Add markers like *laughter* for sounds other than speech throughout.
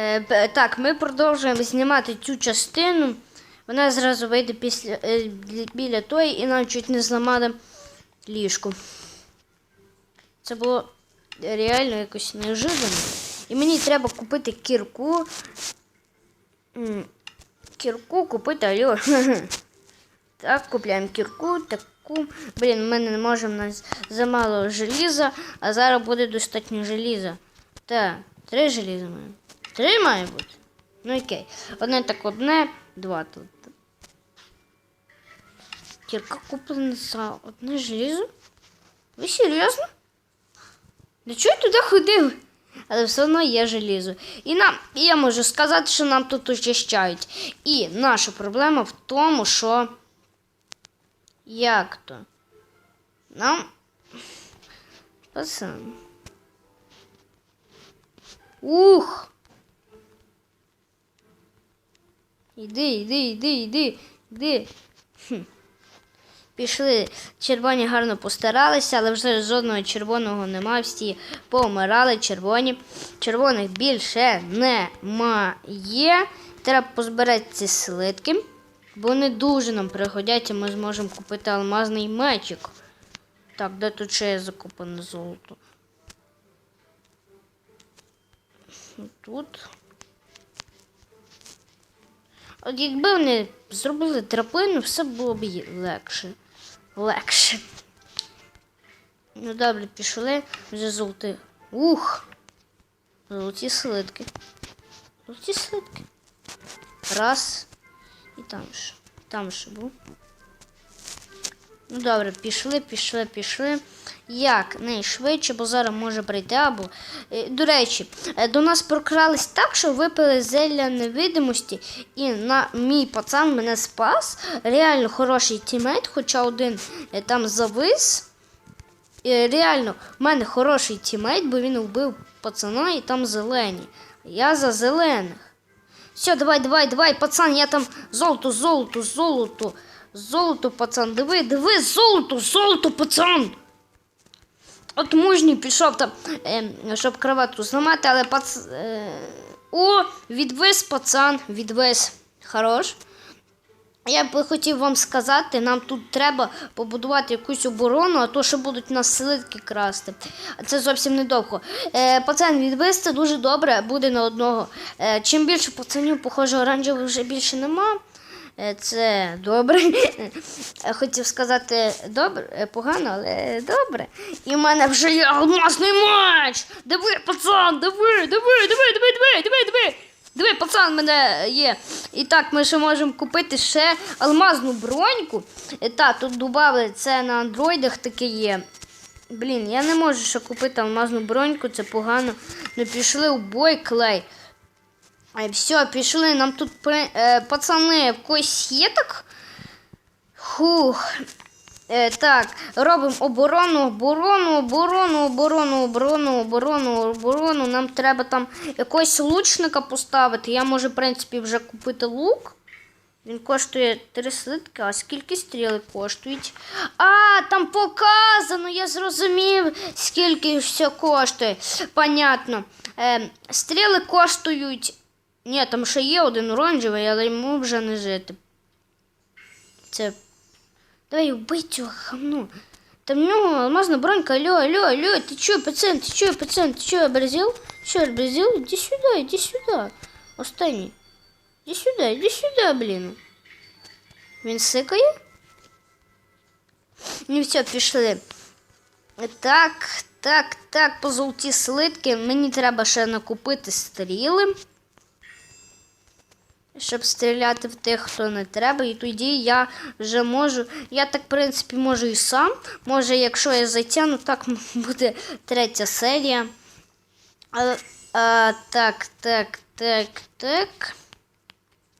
Е, так, ми продовжуємо знімати цю частину. Вона зразу вийде після, е, біля тої і нам чуть не зламали ліжку. Це було реально якось неожиданно. І мені треба купити кірку. Кірку купити, алло. *laughs* Так, купляємо кірку, таку. Блін, ми не можемо нас замало желіза, а зараз буде достатньо желіза. Так, три желіза маємо. Три має бути. Ну окей. Одне так одне, два тут. Кірка куплена за одне желізо? Ви серйозно? Для чого я туди ходив? Але все одно є желізо. І нам, і я можу сказати, що нам тут очищають. І наша проблема в тому, що. Як то? Нам. Пацан. Ух! Іди, іди, іди, іди. Хм. Пішли. Червоні гарно постаралися, але вже жодного червоного немає. Всі помирали червоні. Червоних більше немає. Треба позбирати ці слитки, бо вони дуже нам пригодяться. Ми зможемо купити алмазний мечик. Так, де тут ще є закопане золото? Тут. От якби вони зробили траплину, все було б легше. Легше. Ну добре, пішли вже золоті. Ух! Золоті слитки. Золоті слитки. Раз. І там ще. Там ще був. Ну добре, пішли, пішли, пішли. Як найшвидше, бо зараз може прийти або. Е, До речі, е, до нас прокрались так, що випили зелля невидимості, і на мій пацан мене спас. Реально хороший тімейт, хоча один е, там завис. І реально, в мене хороший тімейт, бо він вбив пацана і там зелені. Я за зелених. Все, давай, давай, давай, пацан, я там золото, золото, золото. Золото, пацан, диви, диви, золото, золото, пацан. От мужній пішов там, е, щоб кроватку зламати, але пац... Е, о, відвис, пацан, відвис. Хорош. Я би хотів вам сказати, нам тут треба побудувати якусь оборону, а то ще будуть нас слитки красти. Це зовсім недовго. Е, пацан це дуже добре, буде на одного. Е, чим більше пацанів, похоже, оранжевих вже більше нема. Е, Це добре. Е, Хотів сказати добре, погано, але добре. І в мене вже є алмазний меч. Диви, пацан, диви, диви, диви, диви, диви, диви, диви. Диви, пацан, мене є. І так, ми ще можемо купити ще алмазну броньку. Е, Та, тут додали це на андроїдах таке є. Блін, я не можу ще купити алмазну броньку, це погано. Ну пішли у бой клей. Е, Все, пішли, нам тут е, пацани когось є так. Так, робимо оборону, оборону, оборону, оборону, оборону, оборону, оборону. Нам треба там якогось лучника поставити. Я можу, в принципі, вже купити лук. Він коштує 3 слитки, а скільки стріли коштують? А, там показано, я зрозумів, скільки все коштує. Понятно. Е, стріли коштують. Ні, там ще є один оранжевий, але йому вже не жити. Це. Давай убий цього хамну. Там в нього алмазна бронька, алло, алло, алло, ти чо, пацан, ти чо, пацан, ти чо, образил? Що, образил? Іди сюди, іди сюди. Останній. Іди сюди, іди сюди, блін. Він сикає? Ну все, пішли. Так, так, так, по золоті слитки. Мені треба ще накупити стріли. Щоб стріляти в тих, хто не треба, і тоді я вже можу. Я так, в принципі, можу і сам. Може, якщо я затягну, так *laughs* буде третя серія. А, а, так, так, так, так.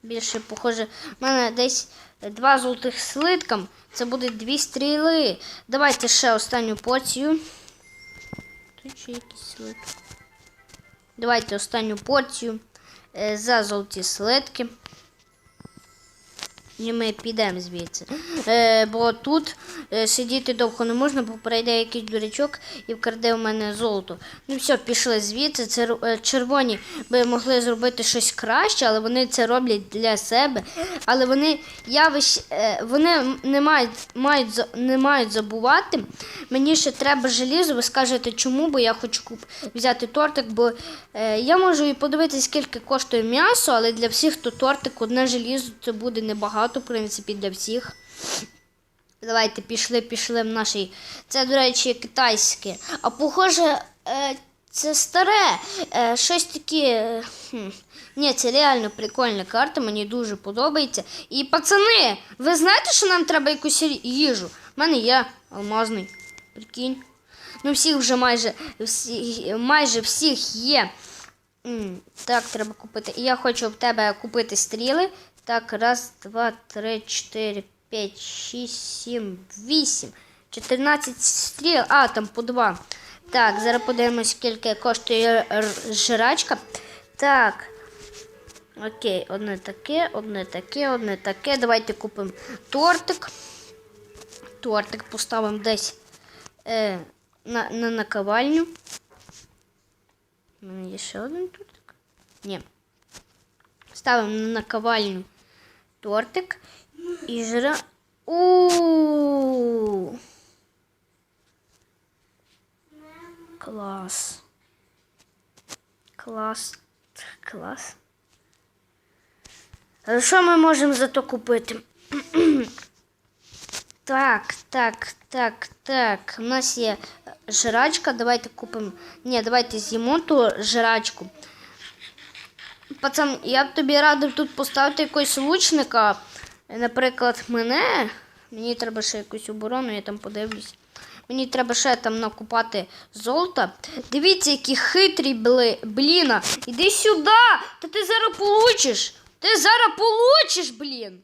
Більше, похоже, в мене десь два золотих слитка. Це буде дві стріли. Давайте ще останню порцію. Тут ще якісь слитки. Давайте останню порцію за золоті слитки. І ми підемо звідси. Е, бо тут е, сидіти довго не можна, бо прийде якийсь дурачок і вкраде у мене золото. Ну все, пішли звідси. Це е, червоні би могли зробити щось краще, але вони це роблять для себе. Але вони явищ, е, вони не мають, мають не мають забувати. Мені ще треба желізо. Ви скажете, чому? Бо я хочу куп... взяти тортик, бо е, я можу і подивитися, скільки коштує м'ясо, але для всіх то тортик одне желізо це буде небагато, в принципі, для всіх. Давайте пішли, пішли в нашій. Це, до речі, китайське. А похоже, е, це старе. Е, щось таке. е, Ні, це реально прикольна карта, мені дуже подобається. І пацани, ви знаєте, що нам треба якусь їжу? У мене є алмазний. Прикинь. Ну, всіх вже майже всі, майже всіх є. Так, треба купити. Я хочу в тебе купити стріли. Так, раз, два, три, чотири, п'ять, шість, сім, вісім. 14 стріл. А, там по два. Так, зараз подивимось, скільки коштує жрачка. Так. Окей, одне таке, одне таке, одне таке. Давайте купимо тортик. Тортик поставимо десь е, на, на наковальню. У мене є ще один тортик? Ні. Ставимо на наковальню тортик і жра. у Клас. Клас. Клас. А Що ми можемо зато купити? *clears throat* Так, так, так, так. У нас є жрачка. Давайте купимо. Ні, давайте з'їмо ту жрачку. Пацан, я б тобі радив тут поставити якогось лучника. Наприклад, мене. Мені треба ще якусь оборону, я там подивлюсь. Мені треба ще там накупати золота. Дивіться, які хитрі бли... бліна. Іди сюди! Та ти зараз получиш! Ти зараз получиш, блін!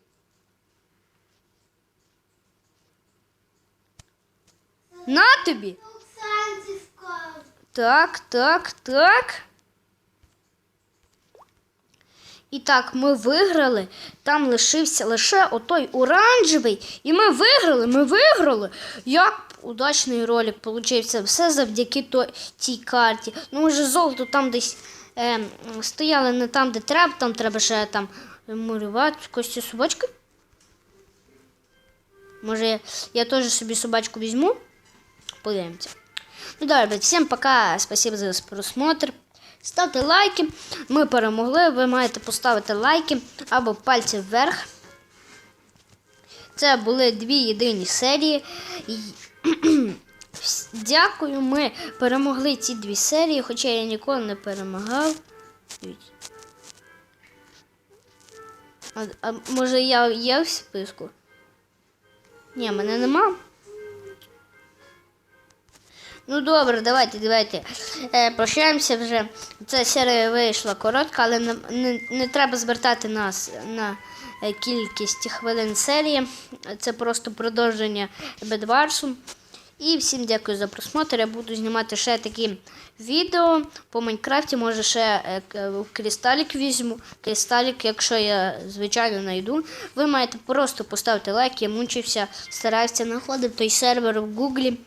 На тобі! Так, так, так. І так, ми виграли. Там лишився лише отой оранжевий. І ми виграли, ми виграли. Як удачний ролик получився. Все завдяки то, тій карті. Ну, може, золото там десь е, стояли не там, де треба, там треба ще там малювати кості собачки. Може, я, теж собі собачку візьму. Подивимося. Ну добре, всім пока. Спасибо за просмотр. Ставте лайки. Ми перемогли. Ви маєте поставити лайки або пальці вверх. Це були дві єдині серії. *clears throat* Дякую, ми перемогли ці дві серії, хоча я ніколи не перемагав. А, а може я є в списку? Ні, мене нема. Ну добре, давайте, давайте. Е, прощаємося вже. Ця серія вийшла коротка, але не, не, не треба звертати нас на е, кількість хвилин серії. Це просто продовження Бедварсу. І всім дякую за просмотр. Я буду знімати ще такі відео по Майнкрафті. Може ще е, кристалік візьму. Кристалік, якщо я звичайно знайду. Ви маєте просто поставити лайк. Я мучився, старався знаходив той сервер в Гуглі.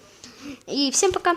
І всем пока!